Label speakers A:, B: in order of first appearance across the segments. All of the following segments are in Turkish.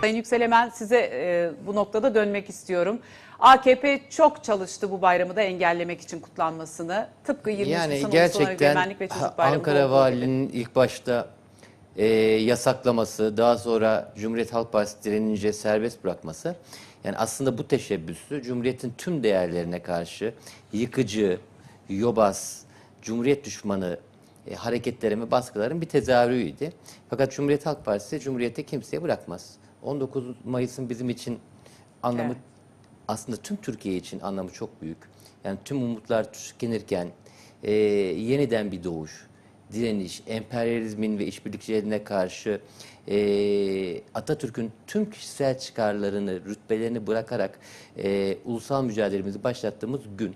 A: Sayın Yüksel hemen size e, bu noktada dönmek istiyorum. AKP çok çalıştı bu bayramı da engellemek için kutlanmasını. Tıpkı 23
B: Yani
A: Nisan
B: gerçekten
A: Egemenlik ve Çocuk Bayramı'nda
B: Ankara. Valiliğinin ilk başta e, yasaklaması, daha sonra Cumhuriyet Halk Partisi direnince serbest bırakması. Yani aslında bu teşebbüsü Cumhuriyet'in tüm değerlerine karşı yıkıcı, yobaz, Cumhuriyet düşmanı e, hareketlerin ve baskıların bir tezahürüydü. Fakat Cumhuriyet Halk Partisi Cumhuriyet'i kimseye bırakmaz. 19 Mayıs'ın bizim için anlamı
A: Evet.
B: aslında tüm Türkiye için anlamı çok büyük. Yani tüm umutlar tükenirken e, yeniden bir doğuş, direniş, emperyalizmin ve işbirlikçilerine karşı e, Atatürk'ün tüm kişisel çıkarlarını, rütbelerini bırakarak e, ulusal mücadelemizi başlattığımız gün.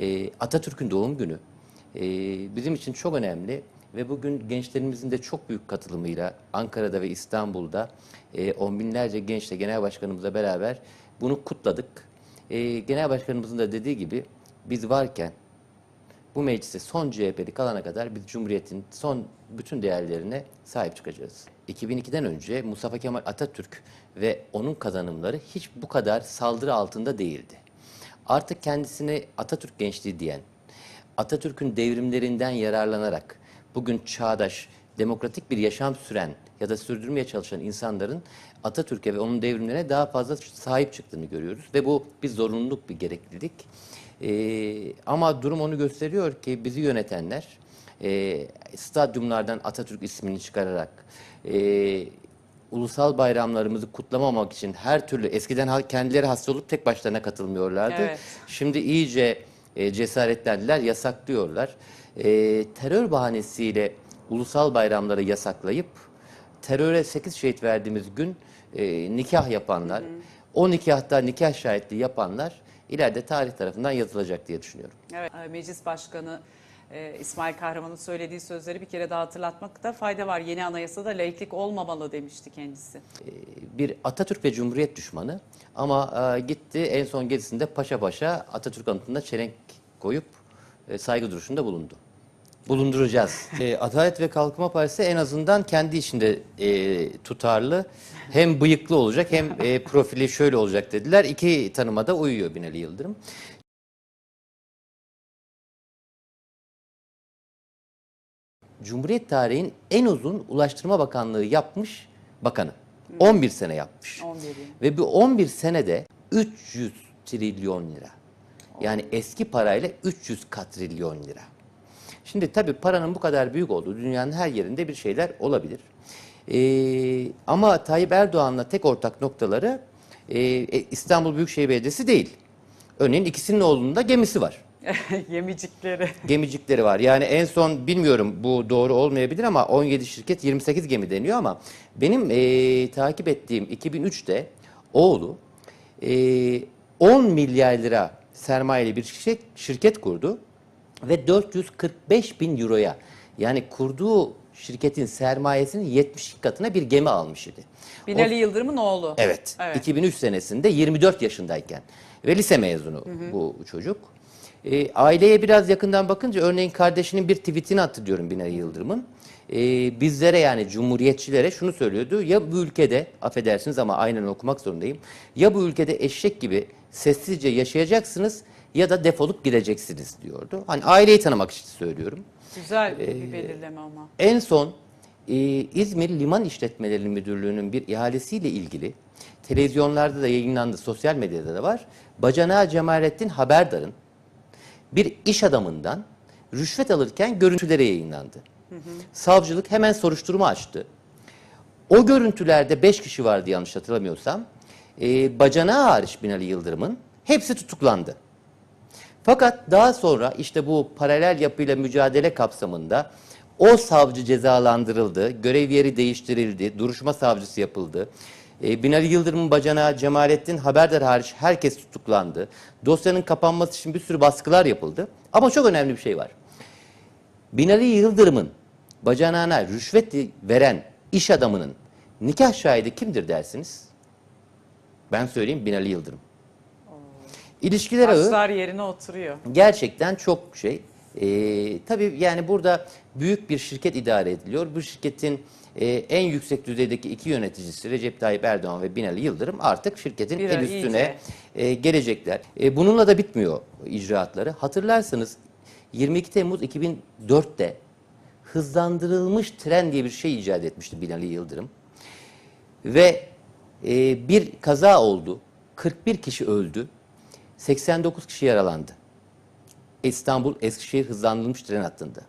B: E, Atatürk'ün doğum günü. E, bizim için çok önemli ve bugün gençlerimizin de çok büyük katılımıyla Ankara'da ve İstanbul'da e, on binlerce gençle genel başkanımızla beraber bunu kutladık. E, genel başkanımızın da dediği gibi biz varken bu meclise son CHP'li kalana kadar biz Cumhuriyet'in son bütün değerlerine sahip çıkacağız. 2002'den önce Mustafa Kemal Atatürk ve onun kazanımları hiç bu kadar saldırı altında değildi. Artık kendisini Atatürk gençliği diyen, Atatürk'ün devrimlerinden yararlanarak bugün çağdaş, demokratik bir yaşam süren ya da sürdürmeye çalışan insanların Atatürk'e ve onun devrimlerine daha fazla sahip çıktığını görüyoruz. Ve bu bir zorunluluk, bir gereklilik. Ee, ama durum onu gösteriyor ki bizi yönetenler e, stadyumlardan Atatürk ismini çıkararak e, ulusal bayramlarımızı kutlamamak için her türlü eskiden kendileri hasta olup tek başlarına katılmıyorlardı.
A: Evet.
B: Şimdi iyice e, cesaretlendiler, yasaklıyorlar. E, terör bahanesiyle ulusal bayramları yasaklayıp teröre 8 şehit verdiğimiz gün e, nikah yapanlar, o nikahta nikah şahitliği yapanlar ileride tarih tarafından yazılacak diye düşünüyorum.
A: Evet, e, Meclis Başkanı e, İsmail Kahraman'ın söylediği sözleri bir kere daha hatırlatmakta fayda var. Yeni anayasada laiklik olmamalı demişti kendisi.
B: bir Atatürk ve Cumhuriyet düşmanı ama e, gitti en son gezisinde paşa paşa Atatürk anıtında çelenk koyup e, saygı duruşunda bulundu. Bulunduracağız. E, Adalet ve Kalkınma Partisi en azından kendi içinde e, tutarlı. Hem bıyıklı olacak hem e, profili şöyle olacak dediler. İki tanıma da uyuyor Binali Yıldırım. Cumhuriyet tarihin en uzun Ulaştırma Bakanlığı yapmış bakanı. 11 sene yapmış.
A: 11 yıl.
B: Ve bu 11 senede 300 trilyon lira. Yani eski parayla 300 katrilyon lira. Şimdi tabii paranın bu kadar büyük olduğu dünyanın her yerinde bir şeyler olabilir. Ee, ama Tayyip Erdoğan'la tek ortak noktaları e, e, İstanbul Büyükşehir Belediyesi değil. Örneğin ikisinin oğlunun da gemisi var
A: Yemicikleri.
B: gemicikleri var. Yani en son bilmiyorum bu doğru olmayabilir ama 17 şirket 28 gemi deniyor ama benim eee, takip ettiğim 2003'te oğlu eee, 10 milyar lira sermayeli bir şirket, şirket kurdu ve 445 bin euroya yani kurduğu şirketin sermayesinin 70 katına bir gemi almış idi.
A: Binali Yıldırım'ın oğlu.
B: Evet.
A: Evet.
B: 2003 senesinde 24 yaşındayken ve lise mezunu bu çocuk. E, aileye biraz yakından bakınca örneğin kardeşinin bir tweetini attı diyorum Binali Yıldırım'ın. E, bizlere yani cumhuriyetçilere şunu söylüyordu. Ya bu ülkede affedersiniz ama aynen okumak zorundayım. Ya bu ülkede eşek gibi sessizce yaşayacaksınız ya da defolup gideceksiniz diyordu. Hani aileyi tanımak için söylüyorum.
A: Güzel
B: Ee,
A: bir belirleme ama.
B: En son e, İzmir Liman İşletmeleri Müdürlüğü'nün bir ihalesiyle ilgili televizyonlarda da yayınlandı, sosyal medyada da var. Bacanağı Cemalettin Haberdar'ın bir iş adamından rüşvet alırken görüntüleri yayınlandı. Savcılık hemen soruşturma açtı. O görüntülerde 5 kişi vardı yanlış hatırlamıyorsam. E, bacanağı hariç Binali Yıldırım'ın hepsi tutuklandı. Fakat daha sonra işte bu paralel yapıyla mücadele kapsamında o savcı cezalandırıldı, görev yeri değiştirildi, duruşma savcısı yapıldı. E, Binali Yıldırım'ın bacanağı Cemalettin Haberdar hariç herkes tutuklandı. Dosyanın kapanması için bir sürü baskılar yapıldı. Ama çok önemli bir şey var. Binali Yıldırım'ın bacanağına rüşvet veren iş adamının nikah şahidi kimdir dersiniz? Ben söyleyeyim Binali Yıldırım. İlişkiler ağı
A: Taşlar yerine oturuyor.
B: gerçekten çok şey. Ee, tabii yani burada büyük bir şirket idare ediliyor. Bu şirketin e, en yüksek düzeydeki iki yöneticisi Recep Tayyip Erdoğan ve Binali Yıldırım artık şirketin
A: Bir
B: en
A: ay
B: üstüne
A: iyice.
B: e, gelecekler. E, bununla da bitmiyor icraatları. Hatırlarsanız 22 Temmuz 2004'te hızlandırılmış tren diye bir şey icat etmişti Binali Yıldırım. Ve e, bir kaza oldu. 41 kişi öldü. 89 kişi yaralandı. İstanbul Eskişehir hızlandırılmış tren hattında.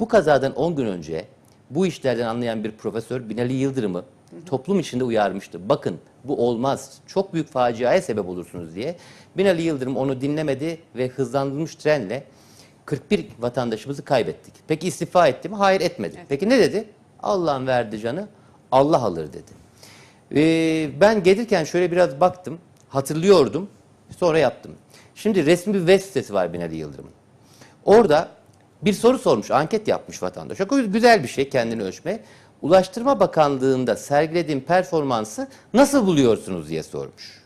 B: Bu kazadan 10 gün önce bu işlerden anlayan bir profesör Binali Yıldırım'ı toplum içinde uyarmıştı. Bakın bu olmaz. Çok büyük faciaya sebep olursunuz diye. Binali Yıldırım onu dinlemedi ve hızlandırılmış trenle 41 vatandaşımızı kaybettik. Peki istifa etti mi? Hayır etmedi. Peki ne dedi? Allah'ın verdi canı Allah alır dedi. Ee, ben gelirken şöyle biraz baktım. Hatırlıyordum. Sonra yaptım. Şimdi resmi bir web sitesi var Binali Yıldırım'ın. Orada bir soru sormuş, anket yapmış vatandaş. Çok güzel bir şey kendini ölçme. Ulaştırma Bakanlığı'nda sergilediğim performansı nasıl buluyorsunuz diye sormuş.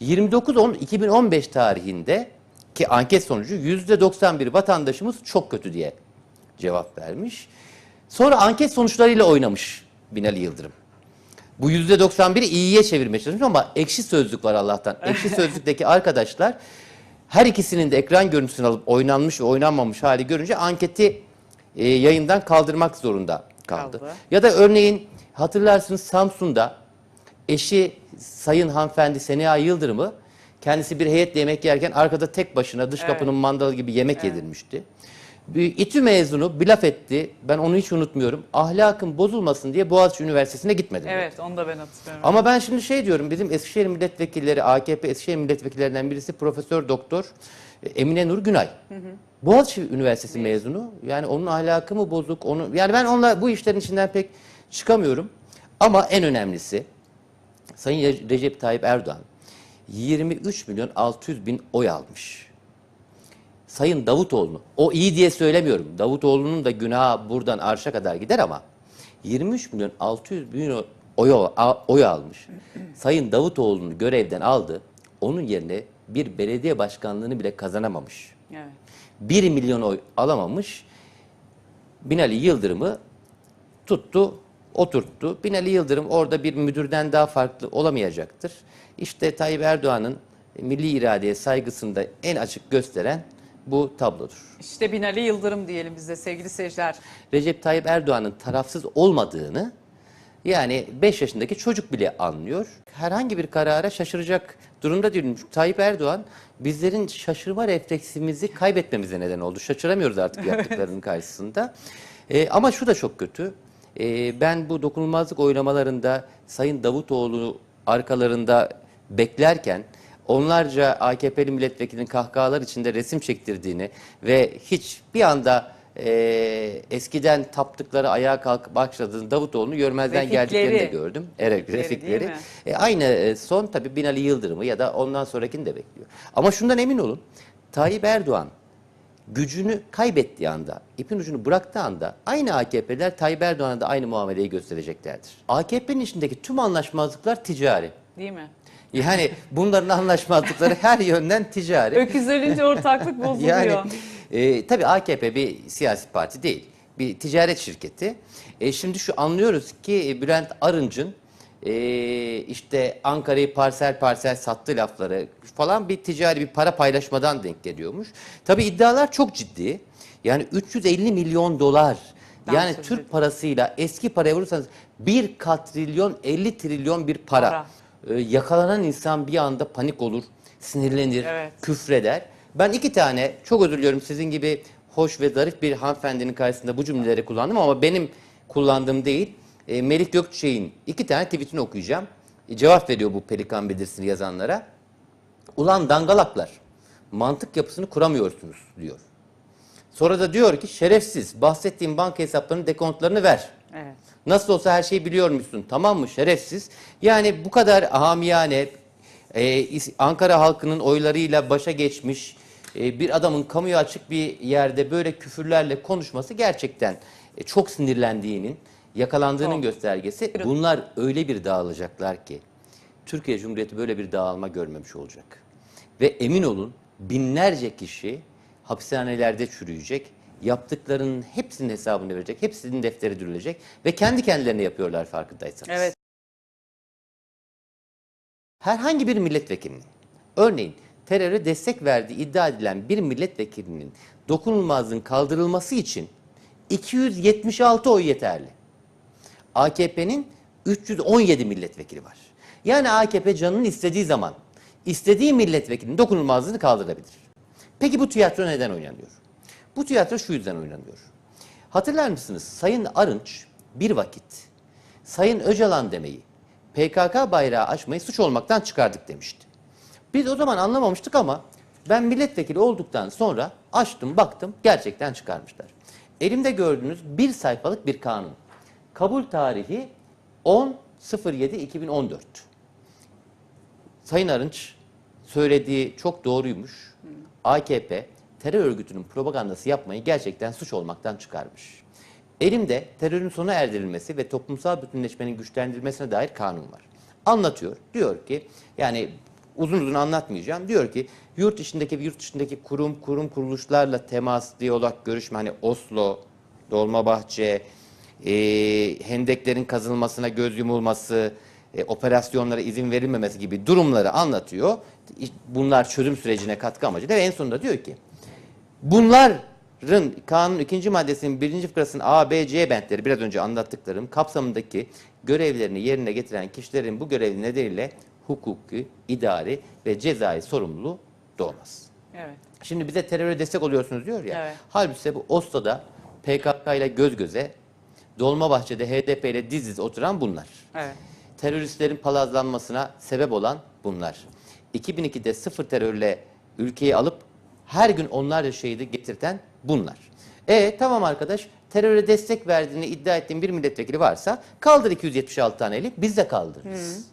B: 29-10-2015 tarihinde ki anket sonucu %91 vatandaşımız çok kötü diye cevap vermiş. Sonra anket sonuçlarıyla oynamış Binali Yıldırım. Bu %91'i iyiye çevirmeye çalışmış ama ekşi sözlük var Allah'tan. Ekşi sözlükteki arkadaşlar her ikisinin de ekran görüntüsünü alıp oynanmış ve oynanmamış hali görünce anketi e, yayından kaldırmak zorunda kaldı.
A: Kaldı.
B: Ya da örneğin hatırlarsınız Samsun'da eşi Sayın Hanımefendi Seniha Yıldırım'ı kendisi bir heyetle yemek yerken arkada tek başına dış kapının mandalı gibi yemek yedirmişti. Bir İTÜ mezunu bir laf etti. Ben onu hiç unutmuyorum. Ahlakın bozulmasın diye Boğaziçi Üniversitesi'ne gitmedim. dedi.
A: Evet onu da ben hatırlıyorum.
B: Ama ben şimdi şey diyorum bizim Eskişehir milletvekilleri AKP Eskişehir milletvekillerinden birisi Profesör Doktor e, Emine Nur Günay. Boğaziçi Üniversitesi mezunu. Yani onun ahlakı mı bozuk? Onu yani ben onunla bu işlerin içinden pek çıkamıyorum. Ama en önemlisi Sayın Re- Recep Tayyip Erdoğan 23 milyon 600 bin oy almış. Sayın Davutoğlu'nu, o iyi diye söylemiyorum. Davutoğlu'nun da günahı buradan arşa kadar gider ama 23 milyon 600 bin oy, oy almış. Sayın Davutoğlu'nu görevden aldı. Onun yerine bir belediye başkanlığını bile kazanamamış.
A: Evet.
B: 1 milyon oy alamamış. Binali Yıldırım'ı tuttu, oturttu. Binali Yıldırım orada bir müdürden daha farklı olamayacaktır. İşte Tayyip Erdoğan'ın milli iradeye saygısını da en açık gösteren bu tablodur.
A: İşte Binali Yıldırım diyelim biz de sevgili seyirciler.
B: Recep Tayyip Erdoğan'ın tarafsız olmadığını yani 5 yaşındaki çocuk bile anlıyor. Herhangi bir karara şaşıracak durumda değilim. Çünkü Tayyip Erdoğan bizlerin şaşırma refleksimizi kaybetmemize neden oldu. Şaşıramıyoruz artık yaptıklarının karşısında. Ee, ama şu da çok kötü. Ee, ben bu dokunulmazlık oylamalarında Sayın Davutoğlu arkalarında beklerken onlarca AKP'li milletvekilinin kahkahalar içinde resim çektirdiğini ve hiç bir anda e, eskiden taptıkları ayağa kalkıp başladığını Davutoğlu'nu görmezden
A: Refikleri.
B: geldiklerini de gördüm. Evet,
A: Refikleri?
B: E, aynı e, son tabii Binali Yıldırım'ı ya da ondan sonrakini de bekliyor. Ama şundan emin olun. Tayyip Erdoğan gücünü kaybettiği anda, ipin ucunu bıraktığı anda aynı AKP'ler Tayyip Erdoğan'a da aynı muameleyi göstereceklerdir. AKP'nin içindeki tüm anlaşmazlıklar ticari.
A: Değil mi?
B: Yani bunların anlaşmazlıkları her yönden ticari.
A: Öküz ölünce ortaklık bozuluyor.
B: Yani e, tabii AKP bir siyasi parti değil. Bir ticaret şirketi. E, şimdi şu anlıyoruz ki e, Bülent Arınç'ın e, işte Ankara'yı parsel parsel sattı lafları falan bir ticari bir para paylaşmadan denk geliyormuş. Tabii iddialar çok ciddi. Yani 350 milyon dolar.
A: Ben
B: Yani Türk parasıyla eski paraya vurursanız 1 katrilyon 50 trilyon bir para.
A: Para.
B: Ee, yakalanan insan bir anda panik olur, sinirlenir,
A: Evet.
B: küfreder. Ben iki tane, çok özür diliyorum sizin gibi hoş ve zarif bir hanımefendinin karşısında bu cümleleri kullandım ama benim kullandığım değil. Ee, Melik Gökçe'nin iki tane tweetini okuyacağım. Ee, cevap veriyor bu pelikan bildirisini yazanlara. Ulan dangalaklar, mantık yapısını kuramıyorsunuz diyor. Sonra da diyor ki şerefsiz, bahsettiğim banka hesaplarının dekontlarını ver.
A: Evet.
B: Nasıl olsa her şeyi biliyormuşsun tamam mı şerefsiz? Yani bu kadar hamiyane e, Ankara halkının oylarıyla başa geçmiş e, bir adamın kamuya açık bir yerde böyle küfürlerle konuşması gerçekten e, çok sinirlendiğinin, yakalandığının
A: Çok.
B: göstergesi. Bunlar öyle bir dağılacaklar ki Türkiye Cumhuriyeti böyle bir dağılma görmemiş olacak. Ve emin olun binlerce kişi hapishanelerde çürüyecek. Yaptıklarının hepsinin hesabını verecek. Hepsinin defteri dürülecek. Ve kendi kendilerine yapıyorlar farkındaysanız.
A: Evet.
B: Herhangi bir milletvekilinin, örneğin teröre destek verdiği iddia edilen bir milletvekilinin dokunulmazlığın kaldırılması için 276 oy yeterli. AKP'nin 317 milletvekili var. Yani AKP canının istediği zaman istediği milletvekilinin dokunulmazlığını kaldırabilir. Peki bu tiyatro neden oynanıyor? Bu tiyatro şu yüzden oynanıyor. Hatırlar mısınız? Sayın Arınç bir vakit Sayın Öcalan demeyi, PKK bayrağı açmayı suç olmaktan çıkardık demişti. Biz o zaman anlamamıştık ama ben milletvekili olduktan sonra açtım baktım gerçekten çıkarmışlar. Elimde gördüğünüz bir sayfalık bir kanun. Kabul tarihi 10.07.2014. Sayın Arınç söylediği çok doğruymuş. AKP terör örgütünün propagandası yapmayı gerçekten suç olmaktan çıkarmış. Elimde terörün sona erdirilmesi ve toplumsal bütünleşmenin güçlendirilmesine dair kanun var. Anlatıyor. Diyor ki yani uzun uzun anlatmayacağım. Diyor ki yurt içindeki yurt dışındaki kurum kurum kuruluşlarla temas, diyalog, görüşme hani Oslo, Dolmabahçe, e, hendeklerin kazılmasına göz yumulması, e, operasyonlara izin verilmemesi gibi durumları anlatıyor. Bunlar çözüm sürecine katkı amacıyla ve en sonunda diyor ki bunların kanun ikinci maddesinin birinci fıkrasının A, B, C bentleri biraz önce anlattıklarım kapsamındaki görevlerini yerine getiren kişilerin bu görevi nedeniyle hukuki, idari ve cezai sorumluluğu doğmaz.
A: Evet.
B: Şimdi bize teröre destek oluyorsunuz diyor ya.
A: Evet.
B: Halbuki bu Oslo'da PKK ile göz göze, Dolmabahçe'de HDP ile diz diz oturan bunlar.
A: Evet.
B: Teröristlerin palazlanmasına sebep olan bunlar. 2002'de sıfır terörle ülkeyi alıp her gün onlarca şehidi getirten bunlar. E tamam arkadaş teröre destek verdiğini iddia ettiğin bir milletvekili varsa kaldır 276 taneli biz de kaldırırız.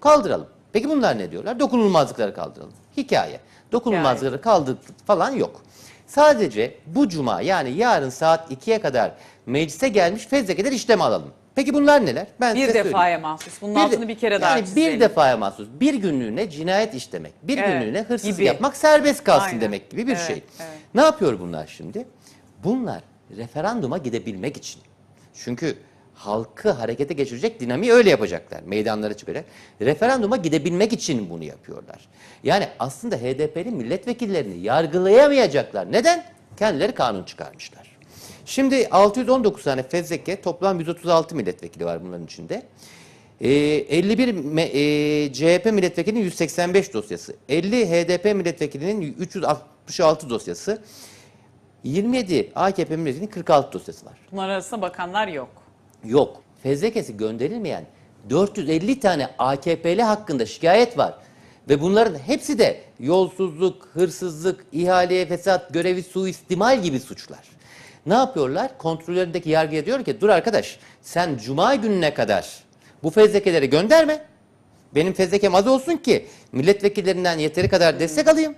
B: Kaldıralım. Peki bunlar ne diyorlar? Dokunulmazlıkları kaldıralım. Hikaye. Dokunulmazlıkları kaldırdık falan yok. Sadece bu cuma yani yarın saat 2'ye kadar meclise gelmiş fezlekeler işleme alalım. Peki bunlar neler? Ben
A: Bir
B: size söyleyeyim.
A: defaya mahsus. Bunun
B: Bir de-
A: altını bir kere daha
B: yani
A: çizelim.
B: bir defaya mahsus. Bir günlüğüne cinayet işlemek, bir
A: Evet,
B: günlüğüne hırsızlık
A: gibi.
B: yapmak serbest kalsın
A: Aynen.
B: demek gibi bir
A: Evet,
B: şey.
A: evet.
B: Ne yapıyor bunlar şimdi? Bunlar referanduma gidebilmek için. Çünkü halkı harekete geçirecek dinamiği öyle yapacaklar. Meydanlara çıkacak. Referanduma gidebilmek için bunu yapıyorlar. Yani aslında HDP'li milletvekillerini yargılayamayacaklar. Neden? Kendileri kanun çıkarmışlar. Şimdi 619 tane fezleke toplam 136 milletvekili var bunların içinde. Ee, 51 me- e, CHP milletvekilinin 185 dosyası, 50 HDP milletvekilinin 366 dosyası, 27 AKP milletvekilinin 46 dosyası var.
A: Bunlar arasında bakanlar yok.
B: Yok. Fezlekesi gönderilmeyen 450 tane AKP'li hakkında şikayet var. Ve bunların hepsi de yolsuzluk, hırsızlık, ihaleye fesat, görevi suistimal gibi suçlar. Ne yapıyorlar? Kontrollerindeki yargıya diyor ki dur arkadaş sen cuma gününe kadar bu fezlekeleri gönderme. Benim fezlekem az olsun ki milletvekillerinden yeteri kadar destek alayım.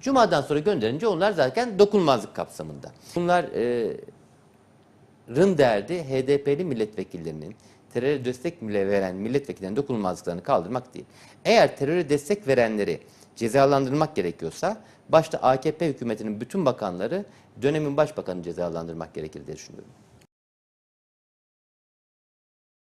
B: Cuma'dan sonra gönderince onlar zaten dokunmazlık kapsamında. Bunlar e, Rın derdi HDP'li milletvekillerinin teröre destek veren milletvekillerinin dokunulmazlıklarını kaldırmak değil. Eğer teröre destek verenleri cezalandırmak gerekiyorsa başta AKP hükümetinin bütün bakanları dönemin başbakanı cezalandırmak gerekir diye düşünüyorum.